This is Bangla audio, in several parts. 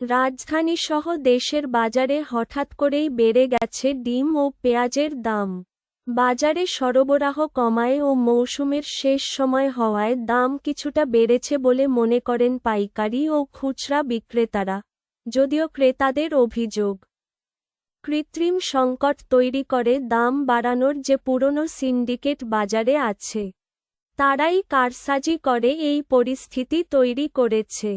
রাজধানীসহ দেশের বাজারে হঠাৎ করেই বেড়ে গেছে ডিম ও পেঁয়াজের দাম। বাজারে সরবরাহ কমায় ও মৌসুমের শেষ সময় হওয়ায় দাম কিছুটা বেড়েছে বলে মনে করেন পাইকারি ও খুচরা বিক্রেতারা, যদিও ক্রেতাদের অভিযোগ। কৃত্রিম সংকট তৈরি করে দাম বাড়ানোর যে পুরনো সিন্ডিকেট বাজারে আছে, তারাই কারসাজি করে এই পরিস্থিতি তৈরি করেছে।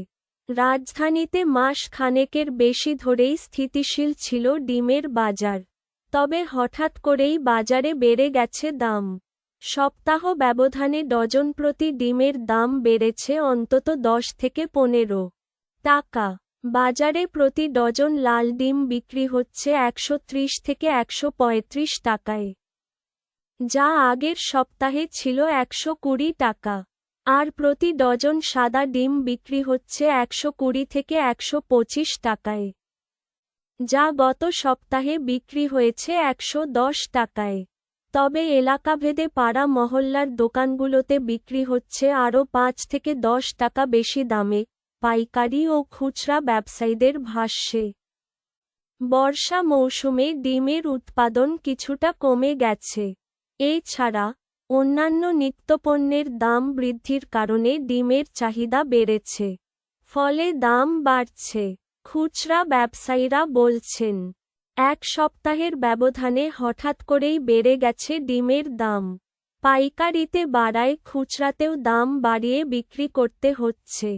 রাজধানীতে মাস খানেকের বেশি ধরেই স্থিতিশীল ছিল ডিমের বাজার। তবে হঠাৎ করেই বাজারে বেড়ে গেছে দাম। সপ্তাহ ব্যবধানে ডজন প্রতি ডিমের দাম বেড়েছে অন্তত দশ থেকে পনেরো টাকা। বাজারে প্রতি ডজন লাল ডিম বিক্রি হচ্ছে একশো ত্রিশ থেকে একশো পঁয়ত্রিশ টাকায়। যা আগের সপ্তাহে ছিল একশো কুড়ি টাকা। আর প্রতি ডজন সাদা ডিম বিক্রি হচ্ছে একশো কুড়ি থেকে একশো পঁচিশ টাকায়। যা গত সপ্তাহে বিক্রি হয়েছে একশো দশ টাকায়। তবে এলাকাভেদে পাড়া মহল্লার দোকানগুলোতে বিক্রি হচ্ছে আরও পাঁচ থেকে দশ টাকা বেশি দামে, পাইকারি ও খুচরা ব্যবসায়ীদের ভাষ্যে। বর্ষা মৌসুমে ডিমের উৎপাদন কিছুটা কমে গেছে। এছাড়া অন্যান্য নিত্যপণ্যের দাম বৃদ্ধির কারণে ডিমের চাহিদা বেড়েছে। ফলে দাম বাড়ছে, খুচরা ব্যবসায়ীরা বলছেন। এক সপ্তাহের ব্যবধানে হঠাৎ করেই বেড়ে গেছে ডিমের দাম। পাইকারিতে বাড়ায় খুচরাতেও দাম বাড়িয়ে বিক্রি করতে হচ্ছে।